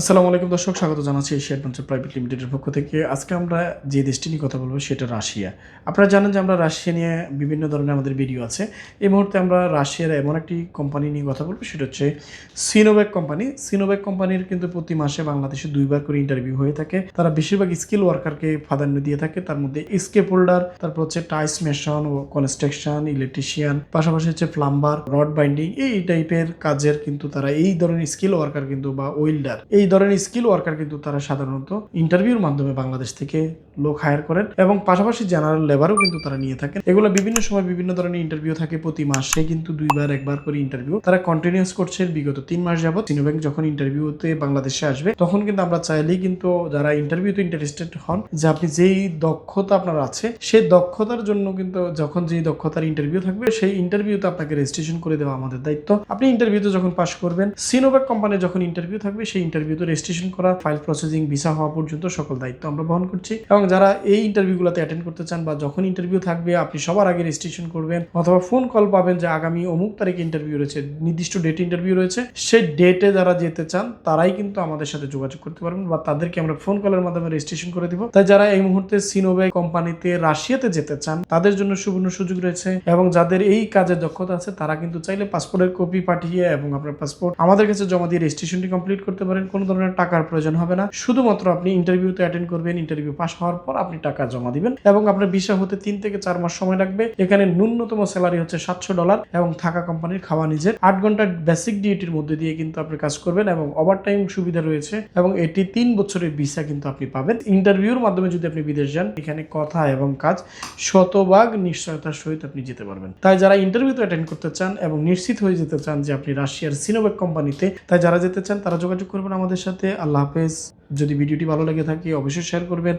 আসসালামু আলাইকুম দর্শক, স্বাগত জানাচ্ছি এশিয়া অ্যাডভেঞ্চার প্রাইভেট লিমিটেডের পক্ষ থেকে। আজকে আমরা যে দেশটি নিয়ে কথা বলব সেটা রাশিয়া। আপনারা জানেন যে আমরা রাশিয়া নিয়ে বিভিন্ন ধরনের আমাদের ভিডিও আছে। এই মুহূর্তে আমরা রাশিয়ার এমন একটি কোম্পানি নিয়ে কথা বলব, সেটা হচ্ছে সিনোভ্যাক কোম্পানি। সিনোভ্যাক কোম্পানির কিন্তু প্রতি মাসে বাংলাদেশে দুইবার করে ইন্টারভিউ হয়ে থাকে। তারা বেশিরভাগ স্কিল ওয়ার্কারকে প্রাধান্য দিয়ে থাকে। তার মধ্যে স্কেপ হোল্ডার তারপর হচ্ছে টাইস মেশন ও কনস্ট্রাকশন ইলেকট্রিশিয়ান পাশাপাশি হচ্ছে প্লাম্বার রড বাইন্ডিং এই টাইপের কাজের কিন্তু তারা এই ধরনের স্কিল ওয়ার্কার কিন্তু বা ওয়েল্ডার এই ধরনের স্কিল ওয়ার্কার কিন্তু তারা সাধারণত ইন্টারভিউর মাধ্যমে বাংলাদেশ থেকে লোক হায়ার করেন এবং পাশাপাশি জেনারেল লেবারও কিন্তু তারা নিয়ে থাকেন। এগুলো বিভিন্ন সময় বিভিন্ন ধরনের ইন্টারভিউ থাকে, প্রতি মাসে কিন্তু দুইবার, একবার করে ইন্টারভিউ তারা কন্টিনিউস করছে বিগত তিন মাস যাবত সিনোব্যাংক যখন ইন্টারভিউতে বাংলাদেশে আসবে, তখন কিন্তু আমরা চাইলেই কিন্তু যারা ইন্টারভিউতে ইন্টারেস্টেড হন, যে আপনি যেই দক্ষতা আপনার আছে, সেই দক্ষতার জন্য কিন্তু যখন যেই দক্ষতার ইন্টারভিউ থাকবে, সেই ইন্টারভিউতে আপনাকে রেজিস্ট্রেশন করে দেওয়া আমাদের দায়িত্ব। আপনি ইন্টারভিউতে যখন পাশ করবেন সিনোভ্যাক কোম্পানি যখন ইন্টারভিউ থাকবে, সেই ইন্টারভিউতে রেজিস্ট্রেশন করা ফাইল প্রসেসিং ভিসা হওয়া পর্যন্ত সকল দায়িত্ব আমরা বহন করছি। এবং যারা এই ইন্টারভিউগুলোতে অ্যাটেন্ড করতে চান বা যখন ইন্টারভিউ থাকবে, আপনি সবার আগে রেজিস্ট্রেশন করবেন অথবা ফোন কল পাবেন যে আগামী অমুক তারিখে ইন্টারভিউ রয়েছে, নির্দিষ্ট ডেট ইন্টারভিউ রয়েছে, সেই ডেটে যারা যেতে চান, তারাই কিন্তু আমাদের সাথে যোগাযোগ করতে পারবেন বা তাদেরকে আমরা ফোন কলের মাধ্যমে রেজিস্ট্রেশন করে দিব। তাই যারা এই মুহূর্তে সিনোভ্যাক কোম্পানিতে রাশিয়াতে যেতে চান, তাদের জন্য সুবর্ণ সুযোগ রয়েছে এবং যাদের এই কাজের দক্ষতা আছে, তারা কিন্তু চাইলে পাসপোর্টের কপি পাঠিয়ে এবং আপনার পাসপোর্ট আমাদের কাছে জমা দিয়ে রেজিস্ট্রেশনটি কমপ্লিট করতে পারেন। কোনো ধরনের টাকার প্রয়োজন হবে না। শুধুমাত্র আপনি ইন্টারভিউতে অ্যাটেন্ড করবেন ইন্টারভিউ পাস হওয়ার পর আপনি টাকা জমা দিবেন এবং আপনার ভিসা হতে তিন থেকে চার মাস সময় লাগবে। এখানে ন্যূনতম স্যালারি হচ্ছে সাতশো ডলার এবং থাকা কোম্পানির খাওয়া নিজের। আট ঘণ্টার বেসিক ডিউটির মধ্যে দিয়ে কিন্তু আপনি কাজ করবেন এবং ওভার টাইম সুবিধা রয়েছে এবং এটি তিন বছরের ভিসা কিন্তু আপনি পাবেন। ইন্টারভিউর মাধ্যমে যদি আপনি বিদেশ যান, এখানে কথা এবং কাজ শতভাগ নিশ্চয়তার সহিত আপনি যেতে পারবেন। তাই যারা ইন্টারভিউতে অ্যাটেন্ড করতে চান এবং নিশ্চিত হয়ে যেতে চান যে আপনি রাশিয়ার সিনোভেক কোম্পানিতে তাই যারা যেতে চান তারা যোগাযোগ করবেন আমাদের সাথে। আল্লাহ হাফেজ। যদি ভিডিওটি ভালো লেগে থাকে অবশ্যই শেয়ার করবেন।